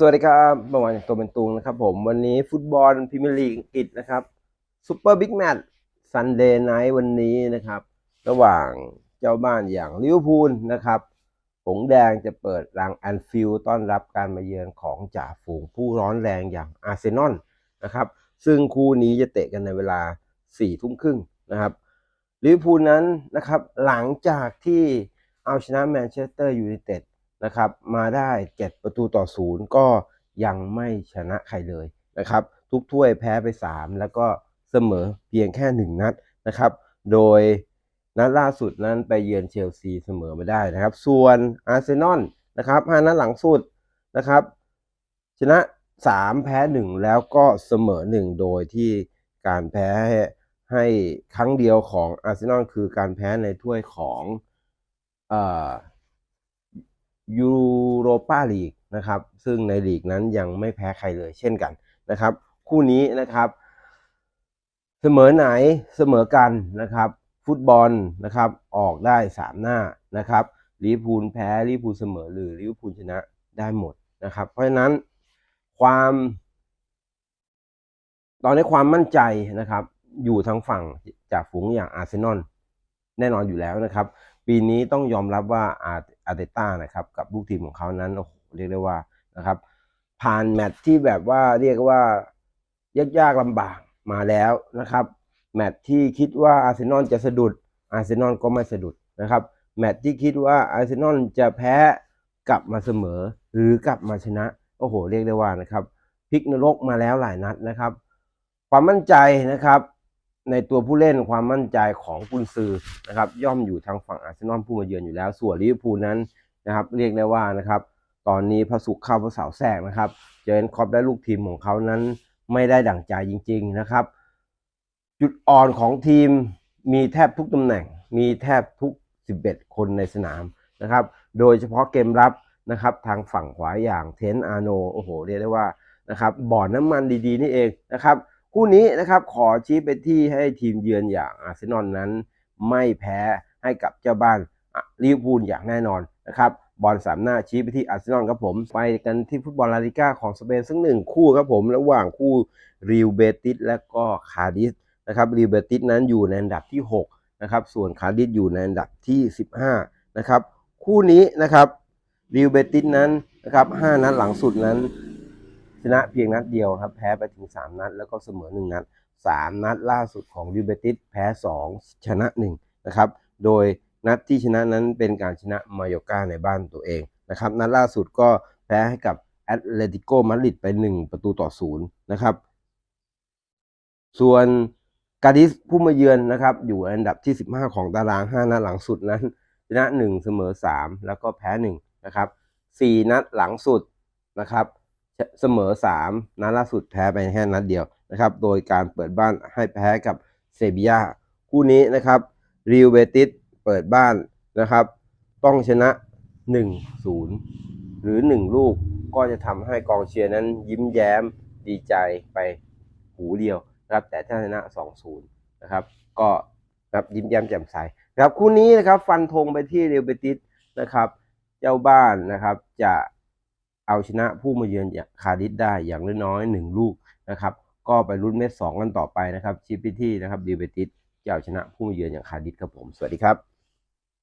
สวัสดีครับเมื่อวานตัวเป็นตุงนะครับผมวันนี้ฟุตบอลพรีเมียร์ลีกอังกฤษนะครับซูเปอร์บิ๊กแมตช์ซันเดย์ไนท์วันนี้นะครับ ระหว่างเจ้าบ้านอย่างลิเวอร์พูลนะครับหงแดงจะเปิดรังแอนฟิลต้อนรับการมาเยือนของจ่าฝูงผู้ร้อนแรงอย่างอาร์เซนอลนะครับ ซึ่งคู่นี้จะเตะกันในเวลา4ทุ่มครึ่งนะครับลิเวอร์พูลนั้นนะครับหลังจากที่เอาชนะแมนเชสเตอร์ยูไนเต็ด นะครับ มาได้เจ็ดประตูต่อศูนย์ก็ยังไม่ชนะใครเลยนะครับ ทุกถ้วยแพ้ไป 3 แล้วก็เสมอเพียงแค่ 1 นัดนะครับ โดยนัดล่าสุดนั้นไปเยือนเชลซีเสมอมาได้นะครับ ส่วนอาร์เซนอลนะครับห้านัดหลังสุดนะครับ ชนะ 3 แพ้ 1 แล้วก็เสมอ 1 โดยที่การแพ้ให้ครั้งเดียวของอาร์เซนอลคือการแพ้ในถ้วยของเอ่อ ยูโรปาลีกนะครับซึ่งในลีกนั้นยังไม่แพ้ใครเลยเช่นกันนะครับ คู่นี้นะครับเสมอไหนเสมอกันนะครับ ฟุตบอลนะครับออกได้สามหน้านะครับลิพูลแพ้ลิพูลเสมอหรือลิพูลชนะได้หมดนะครับ เพราะฉะนั้นความ ตอนนี้ความมั่นใจนะครับ อยู่ทางฝั่งจากฝูงอย่างอาร์เซนอลแน่นอนอยู่แล้วนะครับ ปีนี้ต้องยอมรับว่าอา อาร์เตต้านะครับกับลูกทีมของเขานั้นโอ้โหเรียกได้ว่านะครับ ผ่านแมตช์ที่แบบว่าเรียกว่ายากๆลำบากมาแล้วนะครับ แมตช์ที่คิดว่าอาร์เซนอลจะสะดุดอาร์เซนอลก็ไม่สะดุดนะครับ แมตช์ที่คิดว่าอาร์เซนอลจะแพ้กลับมาเสมอ หรือกลับมาชนะโอ้โห เรียกได้ว่านะครับพลิกนรกมาแล้วหลายนัดนะครับ ความมั่นใจนะครับ ในตัวผู้เล่นความมั่นใจของกุนซือนะครับย่อมอยู่ทางฝั่งอาร์เซนอลผู้มาเยือนอยู่แล้ว ส่วนลิเวอร์พูลนั้นนะครับเรียกได้ว่านะครับตอนนี้พระสุขเข้าพระเสาแทรกนะครับ เจอร์เนครอปและลูกทีมของเขานั้นไม่ได้ดั่งใจจริง ๆนะครับ จุดอ่อนของทีมมีแทบทุกตำแหน่ง มีแทบทุก 11 คนในสนามนะครับ โดยเฉพาะเกมรับนะครับทางฝั่งขวาอย่างเทนอาโนโอ้โหเรียกได้ว่านะครับบ่อน้ำมันดีๆนี่เองนะครับ คู่นี้นะครับขอชี้ไปที่ให้ทีมเยือนอย่างอาร์เซนอลนั้น ไม่แพ้ให้กับเจ้าบ้านลิเวอร์พูลอย่างแน่นอนนะครับบอลสามหน้าชี้ไปที่อาร์เซนอลครับผมไปกันที่ฟุตบอลลาลิก้าของสเปนสักหนึ่งคู่ครับผมระหว่างคู่ริวเบติสและก็คาดิสนะครับริวเบติสนั้นอยู่ในอันดับที่6นะครับส่วนคาดิสอยู่ในอันดับที่ 15นะครับคู่นี้นะครับริวเบติสนั้นนะครับ5นัดหลังสุดนั้น นะเพียงนัดเดียวครับ แพ้ไปถึง 3 นัด แล้วก็เสมอ 1 นัด 3 นัดล่าสุดของลิเบติสแพ้ 2 ชนะ 1 นะครับ โดยนัดที่ชนะนั้นเป็นการชนะมายอกาในบ้านตัวเองนะครับ นัดล่าสุดก็แพ้ให้กับแอตเลติโกมาดริดไป 1 ประตูต่อ0นะครับ ส่วนกาดิสผู้มาเยือนนะครับ อยู่อันดับที่ 15 ของตาราง 5 นัดหลังสุดนั้น ชนะ 1 เสมอ 3 แล้วก็แพ้ 1 นะครับ 4 นัดหลังสุดนะครับ เสมอ 3 นัดล่าสุดแพ้ไปแค่นัดเดียวนะครับ โดยการเปิดบ้านให้แพ้กับเซบียาคู่นี้นะครับริวเบติสเปิดบ้านนะครับ ต้องชนะ 1-0 หรือ 1 ลูกก็จะทำให้กองเชียร์นั้นยิ้มแย้มดีใจไปหูเดียวนะครับ แต่ถ้าชนะ 2-0 นะครับ ก็นะครับยิ้มแย้มแจ่มใสนะครับคู่นี้นะครับฟันธงไปที่เรอัลเบติสนะครับ เจ้าบ้านนะครับจะ เอาชนะผู้มาเยือนอย่างคาร์ดิสได้อย่างน้อยๆหนึ่งลูกนะครับ ก็ไปรุ่นเม็ดสองกันต่อไปนะครับชิปพิที่นะครับดีเบติสจะเอาชนะผู้มาเยือนอย่างคาร์ดิสครับผม สวัสดีครับ